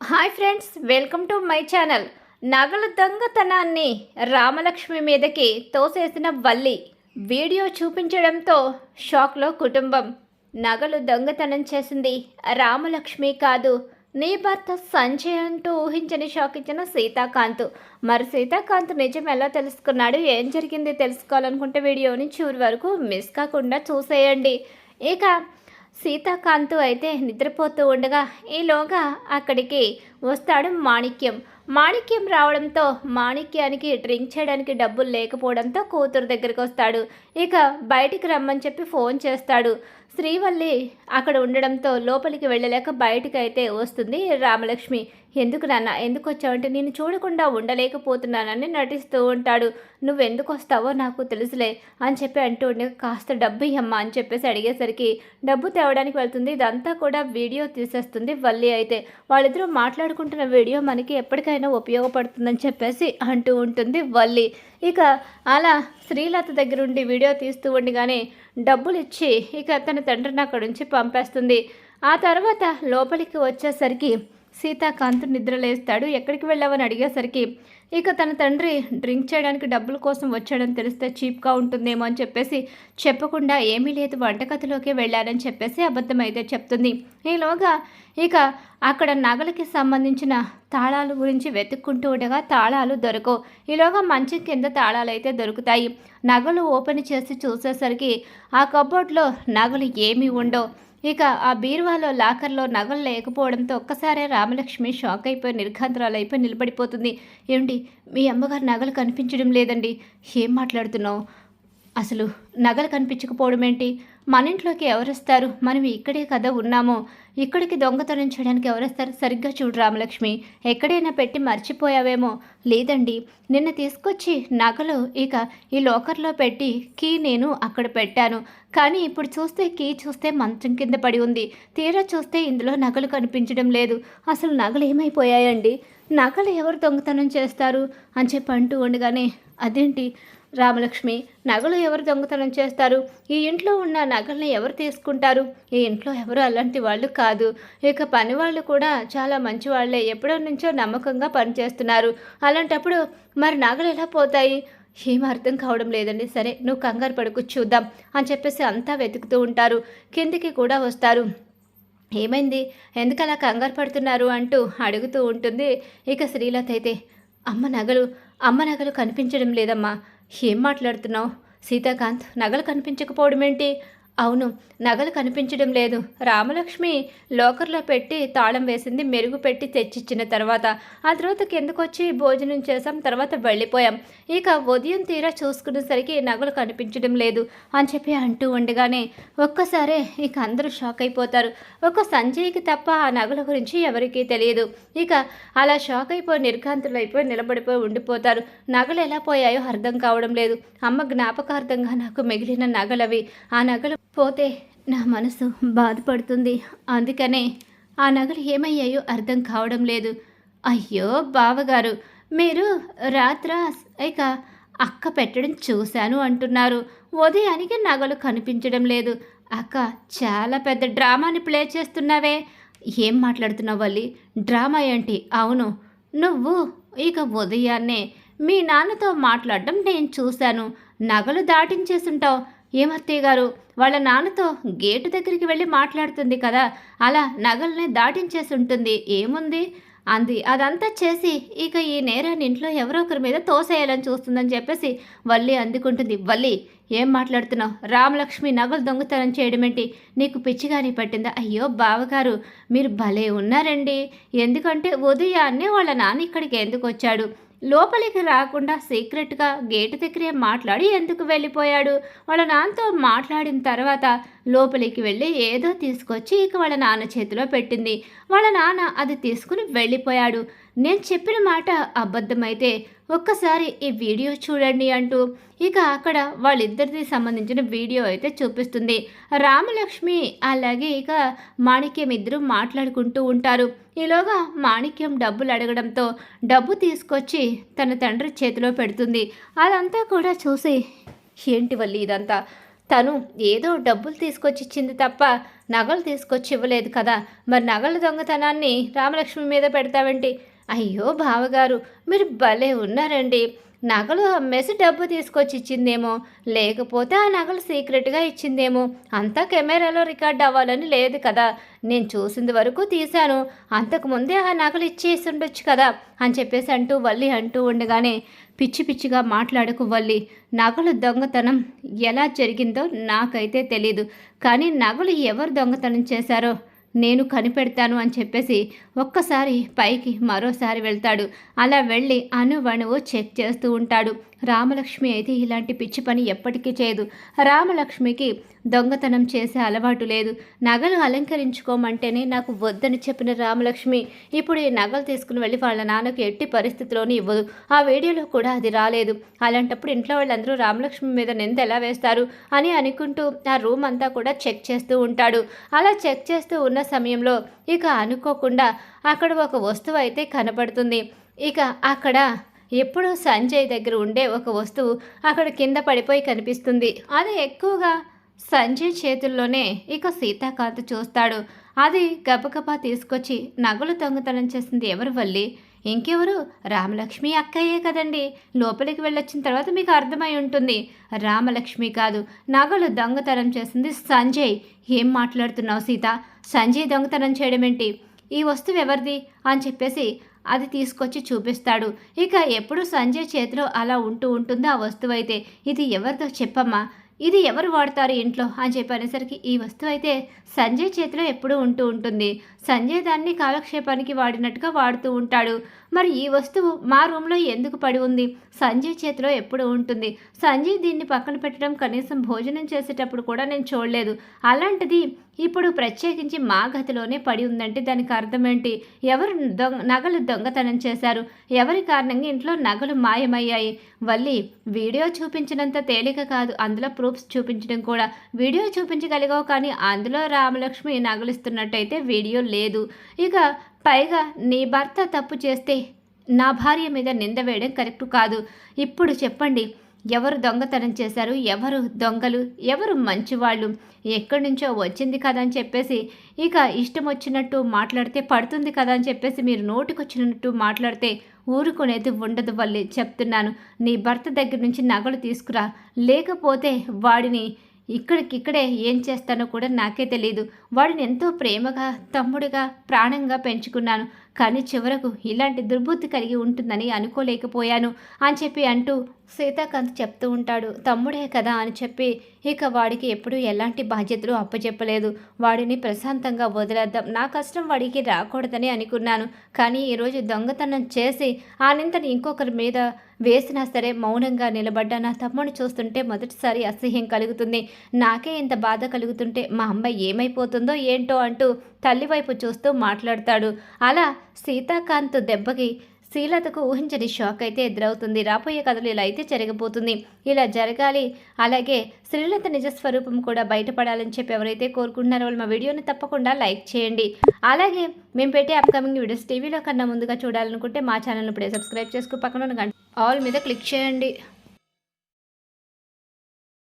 Hi friends welcome to my channel. నగల దొంగతనాన్ని రామలక్ష్మి మీదకి తోసేసిన వల్లి వీడియో చూపించడంతో షాక్లో కుటుంబం నగలు దొంగతనం చేసింది రామలక్ష్మి కాదు నీ భర్త సంజయ్ అంటూ ఊహించని షాక్ ఇచ్చిన సీతాకాంత్. మరి సీతాకాంత్ నిజం ఎలా తెలుసుకున్నాడు ఏం జరిగింది తెలుసుకోవాలనుకుంటే వీడియోని చివరి వరకు మిస్ కాకుండా చూసేయండి. ఇక సీతాకాంతు అయితే నిద్రపోతూ ఉండగా ఈలోగా అక్కడికి వస్తాడు మాణిక్యం. మాణిక్యం రావడంతో మాణిక్యానికి డ్రింక్ చేయడానికి డబ్బులు లేకపోవడంతో కూతురు దగ్గరికి వస్తాడు. ఇక బయటికి రమ్మని చెప్పి ఫోన్ చేస్తాడు. శ్రీవల్లి అక్కడ ఉండడంతో లోపలికి వెళ్ళలేక బయటికి అయితే వస్తుంది రామలక్ష్మి. ఎందుకు నాన్న ఎందుకు వచ్చావంటే నేను చూడకుండా ఉండలేకపోతున్నానని నటిస్తూ ఉంటాడు. నువ్వెందుకు వస్తావో నాకు తెలుసులే అని చెప్పి అంటూ ఉండే కాస్త డబ్బు ఇమ్మా అని చెప్పేసి అడిగేసరికి డబ్బు తేవడానికి వెళ్తుంది ఇదంతా కూడా వీడియో తీసేస్తుంది వల్లి అయితే. వాళ్ళిద్దరూ మాట్లాడుకుంటున్న వీడియో మనకి ఎప్పటికైనా ఉపయోగపడుతుందని చెప్పేసి అంటూ ఉంటుంది వల్లి. ఇక అలా శ్రీలత దగ్గరుండి వీడియో తీస్తూ ఉండగానే డబ్బులు ఇచ్చి ఇక తన తండ్రిని అక్కడి నుంచి పంపేస్తుంది. ఆ తర్వాత లోపలికి వచ్చేసరికి సీతాకాంత్ నిద్రలేస్తాడు. ఎక్కడికి వెళ్ళావని అడిగేసరికి ఇక తన తండ్రి డ్రింక్ చేయడానికి డబ్బుల కోసం వచ్చాడని తెలిస్తే చీప్గా ఉంటుందేమో అని చెప్పేసి చెప్పకుండా ఏమీ లేదు వంటగదిలోకి వెళ్ళారని చెప్పేసి అబద్ధమైతే చెప్తుంది. ఈలోగా ఇక అక్కడ నగలకి సంబంధించిన తాళాలు గురించి వెతుక్కుంటూ ఉండగా తాళాలు దొరకవు ఈలోగా మంచం కింద తాళాలు అయితే దొరుకుతాయి. నగలు ఓపెన్ చేసి చూసేసరికి ఆ కబోర్డ్లో నగలు ఏమీ ఉండవు. ఇక ఆ బీరువాలో లాకర్లో నగలు లేకపోవడంతో ఒక్కసారే రామలక్ష్మి షాక్ అయిపోయి నిర్ఘాంతరాలు అయిపోయి నిలబడిపోతుంది. ఏమిటి మీ అమ్మగారు నగలు కనిపించడం లేదండి. ఏం మాట్లాడుతున్నావు? అసలు నగలు కనిపించకపోవడం ఏంటి మన ఇంట్లోకి ఎవరొస్తారు? మనం ఇక్కడే కదా ఉన్నామో? ఇక్కడికి దొంగతనం చేయడానికి ఎవరొస్తారు? సరిగ్గా చూడు రామలక్ష్మి ఎక్కడైనా పెట్టి మర్చిపోయావేమో? లేదండి. నిన్న తీసుకొచ్చి నగలు ఇక ఈ లోకర్లో పెట్టి కీ నేను అక్కడ పెట్టాను. కానీ ఇప్పుడు చూస్తే కీ చూస్తే మంచం కింద పడి ఉంది. తీరా చూస్తే ఇందులో నగలు కనిపించడం లేదు. అసలు నగలు ఏమైపోయాయండి నగలు ఎవరు దొంగతనం చేస్తారు? అని చెప్పి అంటూ ఉండగానే అదేంటి? రామలక్ష్మి నగలు ఎవరు దొంగతనం చేస్తారు? ఈ ఇంట్లో ఉన్న నగల్ని ఎవరు తీసుకుంటారు? ఈ ఇంట్లో ఎవరు అలాంటి వాళ్ళు కాదు. ఇక పని వాళ్ళు కూడా చాలా మంచి వాళ్ళే. ఎప్పుడో నుంచో నమ్మకంగా పనిచేస్తున్నారు అలాంటప్పుడు మరి నగలు ఎలా పోతాయి? ఏం అర్థం కావడం లేదండి. సరే నువ్వు కంగారు పడుకు చూద్దాం అని చెప్పేసి అంతా వెతుకుతూ ఉంటారు. కిందికి కూడా వస్తారు. ఏమైంది? ఎందుకు అలా కంగారు పడుతున్నారు అంటూ అడుగుతూ ఉంటుంది. ఇక శ్రీలత అయితే అమ్మ నగలు అమ్మ నగలు కనిపించడం లేదమ్మా. ఏం మాట్లాడుతున్నావు? సీతాకాంత్ నగలు కనిపించకపోవడం ఏంటి అవును నగలు కనిపించడం లేదు. రామలక్ష్మి లోకర్లో పెట్టి తాళం వేసింది మెరుగు పెట్టి తెచ్చిచ్చిన తర్వాత. ఆ తర్వాత కిందకొచ్చి భోజనం చేసాం తర్వాత వెళ్ళిపోయాం. ఇక ఉదయం తీరా చూసుకునేసరికి నగలు కనిపించడం లేదు అని చెప్పి అంటూ ఉండగానే ఒక్కసారే ఇక అందరూ షాక్ అయిపోతారు. ఒక సంజయ్కి తప్ప ఆ నగల గురించి ఎవరికీ తెలియదు. ఇక అలా షాక్ అయిపోయి నిర్ఘాంతులు అయిపోయి నిలబడిపోయి ఉండిపోతారు. నగలు ఎలా పోయాయో అర్థం కావడం లేదు. అమ్మ జ్ఞాపకార్థంగా నాకు మిగిలిన నగలవి. ఆ నగలు పోతే నా మనసు బాధపడుతుంది. అందుకనే ఆ నగలు ఏమయ్యాయో అర్థం కావడం లేదు. అయ్యో బావగారు మీరు రాత్ర ఇక అక్క పెట్టడం చూశాను అంటున్నారు. ఉదయానికి నగలు కనిపించడం లేదు. అక్క చాలా పెద్ద డ్రామాని ప్లే చేస్తున్నావే. ఏం మాట్లాడుతున్నావు వల్లి? డ్రామా ఏంటి? అవును. నువ్వు ఇక ఉదయాన్నే మీ నాన్నతో మాట్లాడడం నేను చూశాను. నగలు దాటించేసుంటావు. ఏమత్తయ్య గారు? వాళ్ళ నాన్నతో గేటు దగ్గరికి వెళ్ళి మాట్లాడుతుంది కదా అలా నగల్ని దాటించేసి ఉంటుంది. ఏముంది? అంది. అదంతా చేసి ఇక ఈ నేరాన్ని ఇంట్లో ఎవరో ఒకరి మీద తోసేయాలని చూస్తుందని చెప్పేసి వల్లి అందుకుంటుంది. వల్లి ఏం మాట్లాడుతున్నావు? రామలక్ష్మి నగలు దొంగతనం చేయడం ఏంటి? నీకు పిచ్చిగాని పట్టిందా? అయ్యో బావగారు మీరు భలే ఉన్నారండి. ఎందుకంటే ఉదయాన్నే వాళ్ళ నాన్న ఇక్కడికి ఎందుకు వచ్చాడు? లోపలికి రాకుండా సీక్రెట్గా గేటు దగ్గరే మాట్లాడి ఎందుకు వెళ్ళిపోయాడు? వాళ్ళ నాన్నతో మాట్లాడిన తర్వాత లోపలికి వెళ్ళి ఏదో తీసుకొచ్చి ఇక వాళ్ళ నాన్న చేతిలో పెట్టింది. వాళ్ళ నాన్న అది తీసుకుని వెళ్ళిపోయాడు. నేను చెప్పిన మాట అబద్ధమైతే ఒక్కసారి ఈ వీడియో చూడండి అంటూ ఇక అక్కడ వాళ్ళిద్దరిది సంబంధించిన వీడియో అయితే చూపిస్తుంది. రామలక్ష్మి అలాగే ఇక మాణిక్యం ఇద్దరు మాట్లాడుకుంటూ ఉంటారు. ఈలోగా మాణిక్యం డబ్బులు అడగడంతో డబ్బు తీసుకొచ్చి తన తండ్రి చేతిలో పెడుతుంది. అదంతా కూడా చూసి ఏంటి వల్లి ఇదంతా? తను ఏదో డబ్బులు తీసుకొచ్చి ఇచ్చింది తప్ప నగలు తీసుకొచ్చి ఇవ్వలేదు కదా. మరి నగల దొంగతనాన్ని రామలక్ష్మి మీద పెడతావేంటి? అయ్యో బావగారు మీరు భలే ఉన్నారండి. నగలు అమ్మేసి డబ్బు తీసుకొచ్చి ఇచ్చిందేమో లేకపోతే ఆ నగలు సీక్రెట్గా ఇచ్చిందేమో. అంతా కెమెరాలో రికార్డ్ అవ్వాలని లేదు కదా. నేను చూసింది వరకు తీశాను. అంతకుముందే ఆ నగలు ఇచ్చేసి ఉండొచ్చు కదా అని చెప్పేసి అంటూ వల్లి అంటూ ఉండగానే పిచ్చి పిచ్చిగా మాట్లాడకు వల్లి. నగలు దొంగతనం ఎలా జరిగిందో నాకైతే తెలీదు. కానీ నగలు ఎవరు దొంగతనం చేశారో నేను కనిపెడతాను అని చెప్పేసి ఒక్కసారి పైకి మరోసారి వెళ్తాడు. అలా వెళ్ళి అణువణువు చెక్ చేస్తూ ఉంటాడు. రామలక్ష్మి అయితే ఇలాంటి పిచ్చి పని ఎప్పటికీ చేయదు. రామలక్ష్మికి దొంగతనం చేసే అలవాటు లేదు. నగలు అలంకరించుకోమంటేనే నాకు వద్దని చెప్పిన రామలక్ష్మి ఇప్పుడు ఈ నగలు తీసుకుని వెళ్ళి వాళ్ళ నాన్నకు ఎట్టి పరిస్థితిలోనూ ఇవ్వదు. ఆ వీడియోలో కూడా అది రాలేదు. అలాంటప్పుడు ఇంట్లో వాళ్ళందరూ రామలక్ష్మి మీద నింద ఎలా వేస్తారు అని అనుకుంటూ ఆ రూమ్ అంతా కూడా చెక్ చేస్తూ ఉంటాడు. అలా చెక్ చేస్తూ ఉన్న సమయంలో ఇక అనుకోకుండా అక్కడ ఒక వస్తువు అయితే కనపడుతుంది. ఇక అక్కడ ఎప్పుడూ సంజయ్ దగ్గర ఉండే ఒక వస్తువు అక్కడ కింద పడిపోయి కనిపిస్తుంది. అది ఎక్కువగా సంజయ్ చేతుల్లోనే ఇక సీతాకాంత్ చూస్తాడు. అది గబగబా తీసుకొచ్చి నగలు దొంగతనం చేసింది ఎవరు వల్లి? ఇంకెవరు? రామలక్ష్మి అక్కయ్యే కదండి. లోపలికి వెళ్ళొచ్చిన తర్వాత మీకు అర్థమై ఉంటుంది. రామలక్ష్మి కాదు నగలు దొంగతనం చేసింది సంజయ్. ఏం మాట్లాడుతున్నావు సీత? సంజయ్ దొంగతనం చేయడం ఏంటి ఈ వస్తువు ఎవరిది? అని చెప్పేసి అది తీసుకొచ్చి చూపిస్తాడు. ఇక ఎప్పుడు సంజయ్ చేతిలో అలా ఉంటూ ఉంటుందో ఆ వస్తువు అయితే ఇది ఎవరిదో చెప్పమ్మా? ఇది ఎవరు వాడతారు ఇంట్లో? అని చెప్పి అనేసరికి ఈ వస్తువు అయితే సంజయ్ చేతిలో ఎప్పుడూ ఉంటూ ఉంటుంది. సంజయ్ దాన్ని కాలక్షేపానికి వాడినట్టుగా వాడుతూ ఉంటాడు. మరి ఈ వస్తువు మా రూమ్లో ఎందుకు పడి ఉంది? సంజయ్ చేతిలో ఎప్పుడు ఉంటుంది? సంజయ్ దీన్ని పక్కన పెట్టడం కనీసం భోజనం చేసేటప్పుడు కూడా నేను చూడలేదు. అలాంటిది ఇప్పుడు ప్రత్యేకించి మా గదిలోనే పడి ఉందంటే దానికి అర్థం ఏంటి ఎవరు దొంగ నగలు దొంగతనం చేశారు? ఎవరి కారణంగా ఇంట్లో నగలు మాయమయ్యాయి? వల్లి వీడియో చూపించినంత తేలిక కాదు. అందులో ప్రూఫ్స్ చూపించడం కూడా. వీడియో చూపించగలిగావు కానీ అందులో రామలక్ష్మి నగలిస్తున్నట్టయితే వీడియో లేదు. ఇక పైగా నీ భర్త తప్పు చేస్తే నా భార్య మీద నింద వేయడం కరెక్ట్ కాదు. ఇప్పుడు చెప్పండి ఎవరు దొంగతనం చేశారు? ఎవరు దొంగలు? ఎవరు మంచివాళ్ళు? ఎక్కడి నుంచో వచ్చింది కదా అని చెప్పేసి ఇక ఇష్టం వచ్చినట్టు మాట్లాడితే పడుతుంది కదా అని చెప్పేసి మీరు నోటికొచ్చినట్టు మాట్లాడితే ఊరుకునేది ఉండదు వల్లే చెప్తున్నాను. నీ భర్త దగ్గర నుంచి నగలు తీసుకురా. లేకపోతే వాడిని ఇక్కడికిక్కడే ఏం చేస్తానో కూడా నాకే తెలియదు వాడిని ఎంతో ప్రేమగా తమ్ముడిగా ప్రాణంగా పెంచుకున్నాను. కానీ చివరకు ఇలాంటి దుర్బుద్ధి కలిగి ఉంటుందని అనుకోలేకపోయాను అని చెప్పి అంటూ సీతాకాంత్ చెప్తూ ఉంటాడు తమ్ముడే కదా అని చెప్పి. ఇక వాడికి ఎప్పుడూ ఎలాంటి బాధ్యతలు అప్పచెప్పలేదు వాడిని ప్రశాంతంగా వదిలేద్దాం. నా కష్టం వాడికి రాకూడదని అనుకున్నాను. కానీ ఈరోజు దొంగతనం చేసి ఆ నింతని ఇంకొకరి మీద వేసినా సరే మౌనంగా నిలబడ్డ నా తమ్ముడిని చూస్తుంటే మొదటిసారి అసహ్యం కలుగుతుంది. నాకే ఇంత బాధ కలుగుతుంటే మా అమ్మాయి ఏమైపోతుందో ఏంటో అంటూ తల్లి వైపు చూస్తూ మాట్లాడతాడు. అలా సీతాకాంత్ దెబ్బకి శ్రీలతకు ఊహించని షాక్ అయితే ఎదురవుతుంది. రాబోయే కథలు ఇలా అయితే జరగబోతుంది ఇలా జరగాలి అలాగే శ్రీలత నిజస్వరూపం కూడా బయటపడాలని చెప్పి ఎవరైతే కోరుకుంటున్నారో వాళ్ళు మా వీడియోని తప్పకుండా లైక్ చేయండి. అలాగే మేము పెట్టే అప్కమింగ్ వీడియోస్ టీవీలో కన్నా ముందుగా చూడాలనుకుంటే మా ఛానల్ ఇప్పుడే సబ్స్క్రైబ్ చేసుకు పక్కన ఆల్ మీద క్లిక్ చేయండి.